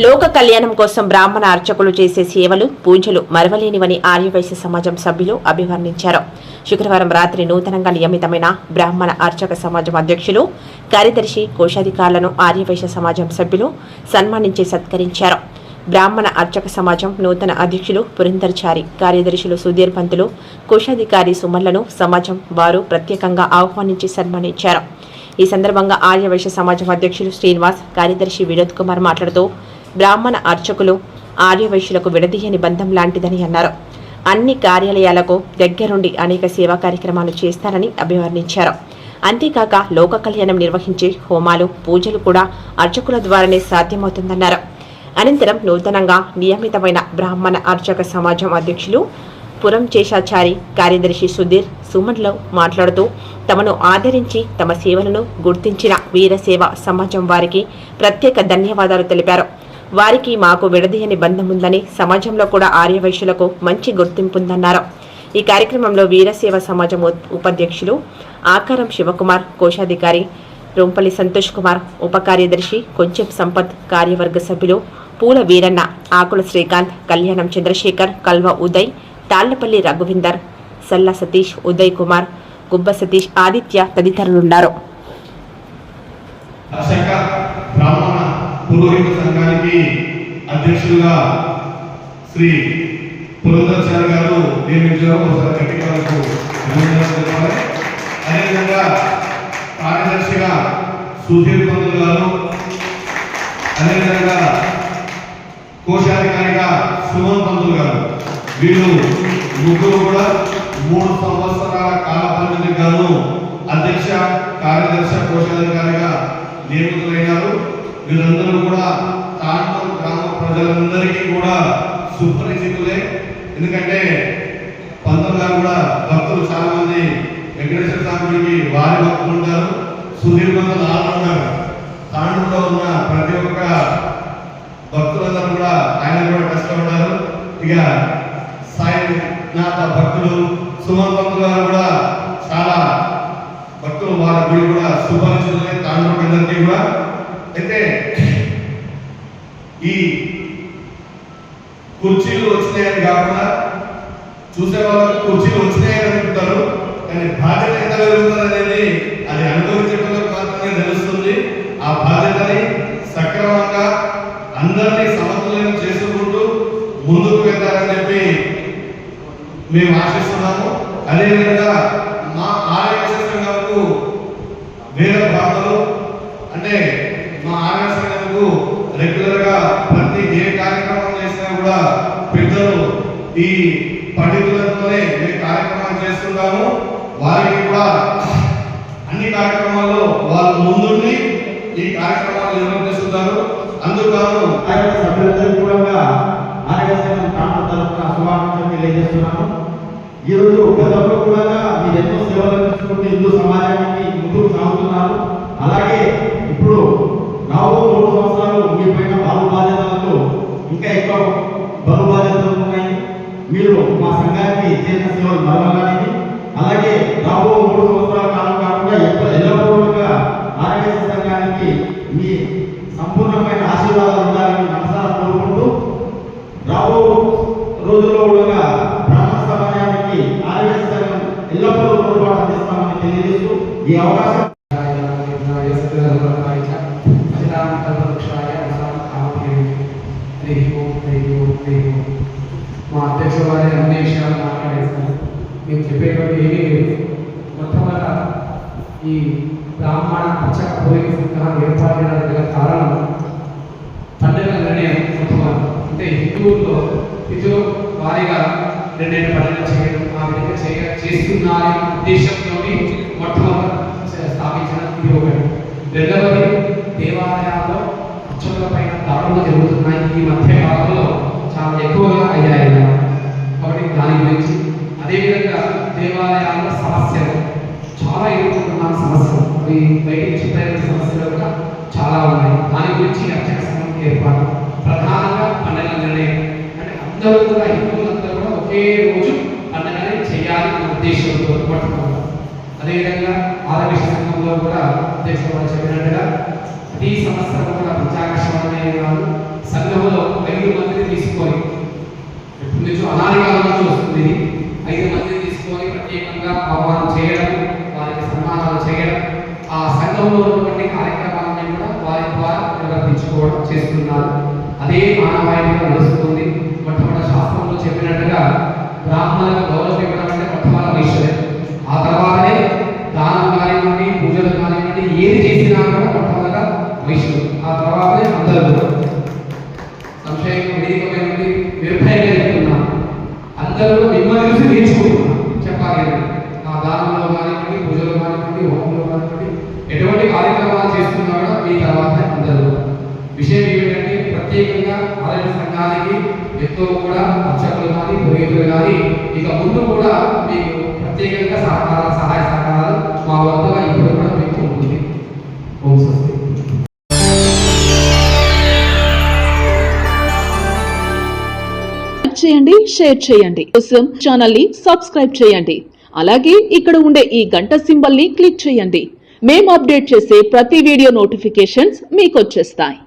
లోక కళ్యాణం కోసం బ్రాహ్మణ అర్చకులు చేసే సేవలు పూజలు మరవలేనివని ఆర్యవైశ్య సమాజం సభ్యులు అభివర్ణించారు. శుక్రవారం రాత్రి నూతనంగా నియమితమైన బ్రాహ్మణ అర్చక సమాజం అధ్యక్షులు కార్యదర్శి కోశాధికారులను ఆర్యవైశ్య సమాజం సభ్యులు సన్మానించి సత్కరించారు. బ్రాహ్మణ అర్చక సమాజం నూతన అధ్యక్షులు పురందర్చారి కార్యదర్శులు సుధీర్ పంతులు కోశాధికారి సుమన్లను సమాజం వారు ప్రత్యేకంగా ఆహ్వానించి సన్మానించారు. ఈ సందర్భంగా ఆర్యవైశ్య సమాజం అధ్యక్షులు శ్రీనివాస్ కార్యదర్శి వినోద్ కుమార్ మాట్లాడుతూ బ్రాహ్మణ అర్చకులు ఆర్యవైశ్యులకు విడదీయని బంధం లాంటిదని అన్నారు. అన్ని కార్యాలయాలకు దగ్గరుండి అనేక సేవా కార్యక్రమాలు చేస్తారని అభివర్ణించారు. అంతేకాక లోక కళ్యాణం నిర్వహించే హోమాలు పూజలు కూడా అర్చకుల ద్వారానే సాధ్యమవుతుందన్నారు. అనంతరం నూతనంగా నియమితమైన బ్రాహ్మణ అర్చక సమాజం అధ్యక్షులు పురం శేషాచారి కార్యదర్శి సుధీర్ సుమన్లో మాట్లాడుతూ తమను ఆదరించి తమ సేవలను గుర్తించిన వీరసేవ సమాజం వారికి ప్రత్యేక ధన్యవాదాలు తెలిపారు. వారికి మాకు విడదీయని బంధం ఉందని సమాజంలో కూడా ఆర్యవైశ్యులకు మంచి గుర్తింపు ఉందన్నారు ఈ కార్యక్రమంలో వీరసేవ సమాజం ఉపాధ్యక్షులు ఆకారం శివకుమార్ కోశాధికారి రొంపల్లి సంతోష్ కుమార్ ఉప కార్యదర్శి కొంచెం సంపత్ కార్యవర్గ సభ్యులు పూల వీరన్న ఆకుల శ్రీకాంత్ కళ్యాణం చంద్రశేఖర్ కల్వ ఉదయ్ తాళ్ళపల్లి రఘువిందర్ సల్ల సతీష్ ఉదయ్ కుమార్ గుబ్బ సతీష్ ఆదిత్య తదితరులున్నారు. అధ్యక్షులుగా శ్రీ గారు నియమించడం ఒకసారి గట్టిగా అదేవిధంగా కార్యదర్శిగా సుధీర్ పంతులు గారు అదేవిధంగా కోశాధికారిగా సుమన్ పంతులు గారు. వీళ్ళు ముగ్గురు కూడా మూడు సంవత్సరాల కాల పరిమితికి గాను అధ్యక్ష కార్యదర్శి కోశాధికారిగా నియమితులైనారు. వీరందరూ కూడా తాండూరు గ్రామ ప్రజలందరికీ కూడా సుపరిచితులే. ఎందుకంటే పంతులు కూడా భక్తులు చాలా మంది వెంకటేశ్వర స్వామికి వారి భక్తులు ఉంటారు. సుదీర్ఘంగా పంతులు ఉన్నారు. తాండూరులో ఉన్న ప్రతి ఒక్క భక్తులందరూ కూడా ఆయన కూడా కష్టపడ్డారు ఇక సాయినాథ భక్తులు సుమన్ భక్తులు గారు కూడా చాలా భక్తులు వారి గుడి కూడా సుపరిచితులే తాను అందరికీ కూడా. అయితే ఈ కుర్చీలు వచ్చినాయని కాకుండా చూసే వాళ్ళకి కుర్చీలు వచ్చినాయని అనుకుంటారు. కానీ బాధ్యత ఎంత పెరుగుతుంది అనేది అది అనుభవించడంలో మాత్రమే తెలుస్తుంది. ఆ బాధ్యతని సక్రమంగా అందరినీ సమతుల్యం చేసుకుంటూ ముందుకు వెళ్తారని చెప్పి మేము ఆశిస్తున్నాము. అదేవిధంగా మా ఆరోగ్య సంఘంకు వేరే భావనలు అంటే మా ఆరోగ్య సంఘంకు రెగ్యులర్గా ప్రతి ఏ కార్యక్రమం చేసినా కూడా పెద్దలు ఈ పండితులతోనే మేము కార్యక్రమాలు చేస్తున్నాము వారికి కూడా అన్ని కార్యక్రమాల్లో వాళ్ళు ముందుండి ఈ కార్యక్రమాలు నిర్వహిస్తున్నారు అందుకు ఆయన కూడా ఆరోగ్య సంఘం తెలియజేస్తున్నాను. ఈ రోజు గతంలో కూడా మీరు ఎన్నో సేవలు అందించుకుంటూ హిందూ సమాజానికి ముందుకు సాగుతున్నారు. అలాగే ఇప్పుడు రాబో మూడు సంవత్సరాలు మీ పైన బలు బాధ్యతలతో ఇంకా ఎక్కువ బరువు బాధ్యతలు ఉన్నాయి. మీరు మా సంఘానికి చేసిన సేవలు మరవగానే అలాగే రాబో మూడు సంవత్సరాల కాలం కాకుండా ఎల్లప్పుడూ ఎల్లప్పుడూగా ఆరోగ్య సంఘానికి మీ సంపూర్ణ ఈ అవకాశం మా అధ్యక్షుల వారి అన్ని విషయాలు మాట్లాడేస్తాను మేము చెప్పేటువంటి ఏమీ లేదు. మొట్టమొదట ఈ బ్రాహ్మణ అర్చక పూర్వీక సంఘాలు ఏర్పాటు చేయడానికి గల కారణం తండ్రి నిర్ణయం మొట్టమొదటి అంటే హిందువుల్లో హిందువు వారిగా రెండు పండుగలు చేయడం ఆ విధంగా చేయ చేస్తున్నారనే ఉద్దేశంతోని మొట్టమొదటి స్థాపించిన ఇది ఒకటి రెండవది దేవాలయాల్లో అర్చకుల పైన దాడులు జరుగుతున్నాయి. ఈ మధ్య కాలంలో చాలా ఎక్కువగా అయ్యాయి. కాబట్టి దాని గురించి. అదేవిధంగా దేవాలయాల సమస్యలు. చాలా ఎదుర్కొంటున్న సమస్యలు. అవి బయటికి చెప్పిన సమస్యలు కూడా చాలా ఉన్నాయి. దాని గురించి అర్చక సంఘం ఏర్పాటు. ప్రధానంగా పండుగ నిర్ణయం అంటే అందరూ కూడా హిందువులు ఒకే రోజు చేయాలి అన్న ఉద్దేశంతో పట్టుకున్నాం అదేవిధంగా ఆరోగ్య సంఘంలో కూడా అధ్యక్షుడు చెప్పినట్టుగా ప్రతి సంవత్సరం కూడా పంచాంగ శ్రవణమే సంఘంలో ఐదు మందిని తీసుకొని ఎప్పటి నుంచో అనాది నుంచి వస్తుంది ఐదు మందిని తీసుకొని ప్రత్యేకంగా ఆహ్వానం చేయడం వారికి సన్మానాలు చేయడం ఆ సంఘంలో ఉన్నటువంటి కార్యక్రమాలని కూడా వారి ద్వారా నిర్వర్తించుకోవడం చేస్తున్నారు. అదే మానవాయితీగా నడుస్తుంది మొట్టమొదటి శాస్త్రంలో చెప్పినట్టుగా బ్రాహ్మణులకు గౌరవం ఇవ్వడం అంటే మొట్టమొదటి విషయం ఆ తర్వాతనే దానం కానివ్వండి పూజలు కానివ్వండి ఏది చేసినా కూడా మొట్టమొదట విషయం ఆ తర్వాతనే అందరూ సంశయం వేదికపై నిర్భయంగా చెప్తున్నాను అందరూ మిమ్మల్ని చూసి నేర్చుకుంటున్నాను చెప్పాలి ఆ దానంలో కానివ్వండి పూజలు కానివ్వండి హోమంలో కానివ్వండి ఎటువంటి కార్యక్రమాలు చేస్తున్నా కూడా మీ తర్వాత అందరూ. విషయం ఏమిటంటే ప్రత్యేకంగా ఆలయ సంఘానికి ఎంతో కూడా అర్చకులు కానీ పురోహితులు కానీ ఇక ముందు కూడా మీకు ప్రత్యేకంగా సహకార సహాయ సహకారాలు మా వద్ద ఇప్పుడు కూడా మీకు ఉంటుంది. ఓం స్వస్తి. చేయండి షేర్ చేయండి. కోసం ఛానల్ని సబ్స్క్రైబ్ చేయండి. అలాగే ఇక్కడ ఉండే ఈ గంట సింబల్ని క్లిక్ చేయండి. మేము అప్డేట్ చేసే ప్రతి వీడియో నోటిఫికేషన్స్ మీకు వచ్చేస్తాయి.